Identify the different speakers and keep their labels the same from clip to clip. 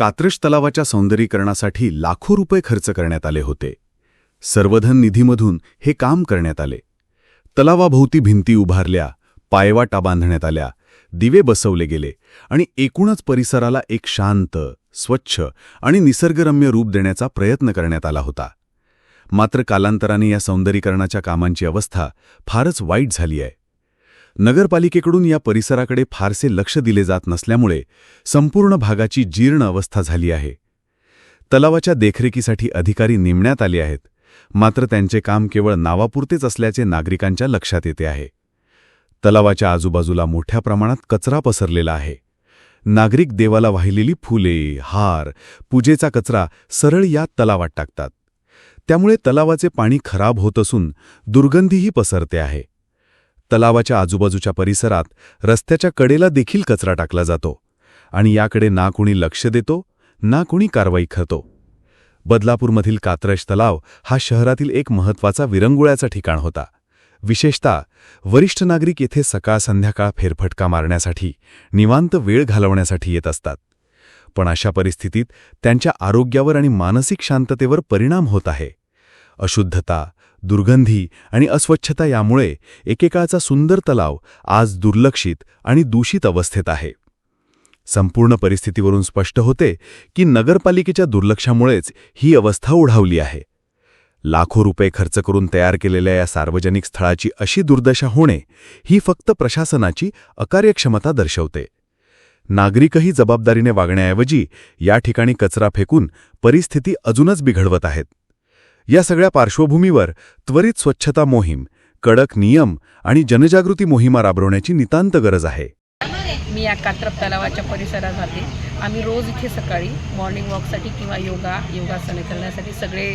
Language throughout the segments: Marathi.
Speaker 1: कात्रश तलावाच्या सौंदर्यीकरणासाठी लाखो रुपये खर्च करण्यात आले होते. सर्वधन निधीमधून हे काम करण्यात आले. तलावाभोवती भिंती उभारल्या पायवाटा बांधण्यात आल्या दिवे बसवले गेले आणि एकूणच परिसराला एक शांत स्वच्छ आणि निसर्गरम्य रूप देण्याचा प्रयत्न करण्यात आला होता. मात्र कालांतराने या सौंदर्यीकरणाच्या कामांची अवस्था फारच वाईट झाली आहे. नगरपालिकेकडून या परिसराकडे फारसे लक्ष दिले जात नसल्यामुळे संपूर्ण भागाची जीर्ण अवस्था झाली आहे. तलावाच्या देखरेखीसाठी अधिकारी नेमण्यात आले आहेत. मात्र त्यांचे काम केवळ नावापुरतेच असल्याचे नागरिकांच्या लक्षात येते आहे. तलावाच्या आजूबाजूला मोठ्या प्रमाणात कचरा पसरलेला आहे. नागरिक देवाला वाहिलेली फुले हार पूजेचा कचरा सरळ या तलावात टाकतात. त्यामुळे तलावाचे पाणी खराब होत असून दुर्गंधीही पसरते आहे. तलावाच्या आजूबाजूच्या परिसरात रस्त्याच्या कडेला देखील कचरा टाकला जातो आणि याकडे ना कुणी लक्ष देतो ना कुणी कारवाई करतो. बदलापूरमधील कात्रश तलाव हा शहरातील एक महत्त्वाचा विरंगुळ्याचा ठिकाण होता. विशेषतः वरिष्ठ नागरिक येथे सकाळ संध्याकाळ फेरफटका मारण्यासाठी निवांत वेळ घालवण्यासाठी येत असतात. पण अशा परिस्थितीत त्यांच्या आरोग्यावर आणि मानसिक शांततेवर परिणाम होत आहे. अशुद्धता दुर्गंधी आणि अस्वच्छता यामुळे एकेकाळचा सुंदर तलाव आज दुर्लक्षित आणि दूषित अवस्थेत आहे. संपूर्ण परिस्थितीवरून स्पष्ट होते की नगरपालिकेच्या दुर्लक्षामुळेच ही अवस्था ओढावली आहे. लाखो रुपये खर्च करून तयार केलेल्या या सार्वजनिक स्थळाची अशी दुर्दशा होणे ही फक्त प्रशासनाची अकार्यक्षमता दर्शवते. नागरिकही जबाबदारीने वागण्याऐवजी या ठिकाणी कचरा फेकून परिस्थिती अजूनच बिघडवत आहेत. या सगळ्या पार्श्वभूमीवर त्वरित स्वच्छता मोहीम कडक नियम आणि जनजागृती मोहिमा राबवण्याची नितांत गरज आहे.
Speaker 2: मी या कात्रप तलावाच्या परिसरात राहते. आम्ही रोज इथे सकाळी मॉर्निंग वॉकसाठी किंवा योगा योगासने करण्यासाठी सगळे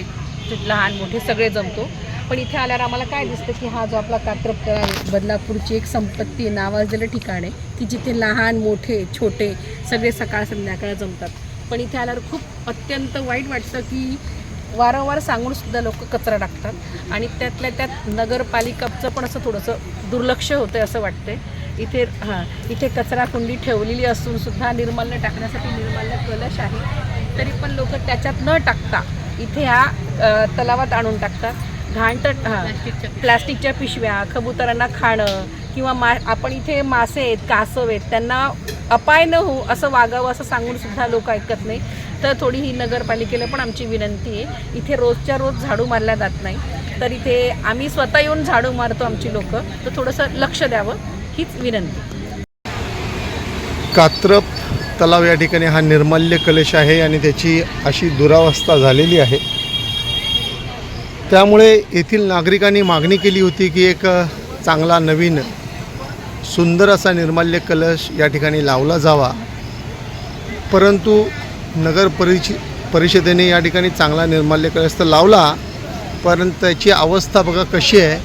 Speaker 2: लहान मोठे सगळे जमतो. पण इथे आल्यावर आम्हाला काय दिसतं की हा जो आपला कात्रप तलाव बदलापूरची एक संपत्ती नावाजलेलं ठिकाण आहे की जिथे लहान मोठे छोटे सगळे सकाळ संध्याकाळ जमतात. पण इथे आल्यावर खूप अत्यंत वाईट वाटतं की वारंवार सांगून सुद्धा लोक कचरा टाकतात. आणि त्यातल्या त्यात नगरपालिकाचं पण असं थोडंसं दुर्लक्ष होतं असं वाटतंय. इथे हां इथे कचरा कुंडी ठेवलेली असून सुद्धा निर्माल्य टाकण्यासाठी निर्माल्य कलश आहे. तरी पण लोक त्याच्यात न टाकता इथे ह्या तलावात आणून टाकतात. घाण तर हां प्लास्टिकच्या पिशव्या. कबुतरांना खाणं किंवा मा आपण इथे मासे आहेत कासव आहेत त्यांना अपाय न हो असं वागावं असं सांगून सुद्धा लोक ऐकत नाही. तर थोडी ही नगरपालिकेला पण आमची विनंती आहे. इथे रोजच्या रोज झाडू मारल्या जात नाही. तर इथे आम्ही स्वतः येऊन झाडू मारतो आमची लोक. तर थोडंसं लक्ष द्यावं. हीच विनंती.
Speaker 3: कात्रप तलाव या ठिकाणी हा निर्माल्य कलश आहे आणि त्याची अशी दुरावस्था झालेली आहे. त्यामुळे येथील नागरिकांनी मागणी केली होती की एक चांगला नवीन सुंदर असा निर्माल्य कलश या ठिकाणी लावला जावा. परंतु नगर परिषि परिषदेने या ठिकाणी चांगला निर्माल्य कळस्त लावला पण त्याची अवस्था बघा कशी आहे.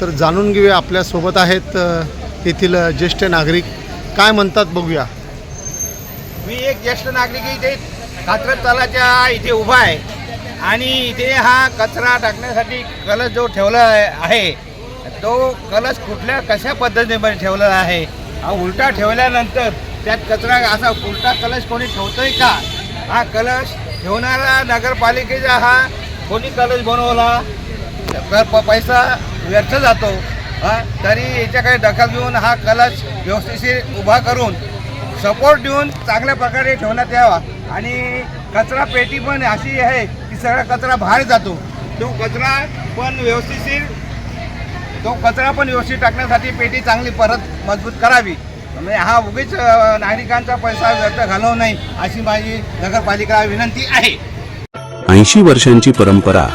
Speaker 3: तर जाणून घेऊया आपल्यासोबत आहेत येथील ज्येष्ठ नागरिक. काय म्हणतात बघूया.
Speaker 4: मी एक ज्येष्ठ नागरिक इथे कात्रज तलाच्या इथे उभा आहे. आणि इथे हा कचरा टाकण्यासाठी कलश जो ठेवला आहे तो कलश कुठल्या कशा पद्धतीने ठेवलेला आहे? हा उलटा ठेवल्यानंतर त्यात कचरा असा उलटा कलश कोणी ठेवतोय का? हा कलश ठेवणारा नगरपालिकेचा हा कोणी कलश बनवला प- पैसा व्यर्थ जातो हा? तरी याच्याकडे दखल घेऊन हा कलश व्यवस्थेशीर उभा करून सपोर्ट देऊन चांगल्या प्रकारे ठेवण्यात यावा. आणि कचरा पेटी पण अशी आहे की सगळा कचरा बाहेर जातो. तो कचरा पण व्यवस्थिशीर तो कचरा पण व्यवस्थित टाकण्यासाठी पेटी चांगली परत मजबूत करावी. म्हणजे हा उगीच नागरिकांचा पैसा व्यर्थ घालवू नाही अशी माझी नगरपालिका विनंती आहे.
Speaker 5: ऐंशी वर्षांची परंपरा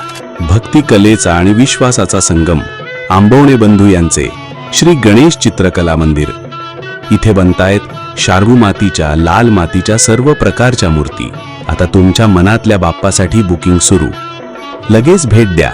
Speaker 5: भक्ती कलेचा आणि विश्वासाचा संगम आंबवणे बंधू यांचे श्री गणेश चित्रकला मंदिर. इथे बनतायत शार्वू मातीच्या लाल मातीच्या सर्व प्रकारच्या मूर्ती. आता तुमच्या मनातल्या बाप्पासाठी बुकिंग सुरू. लगेच भेट द्या.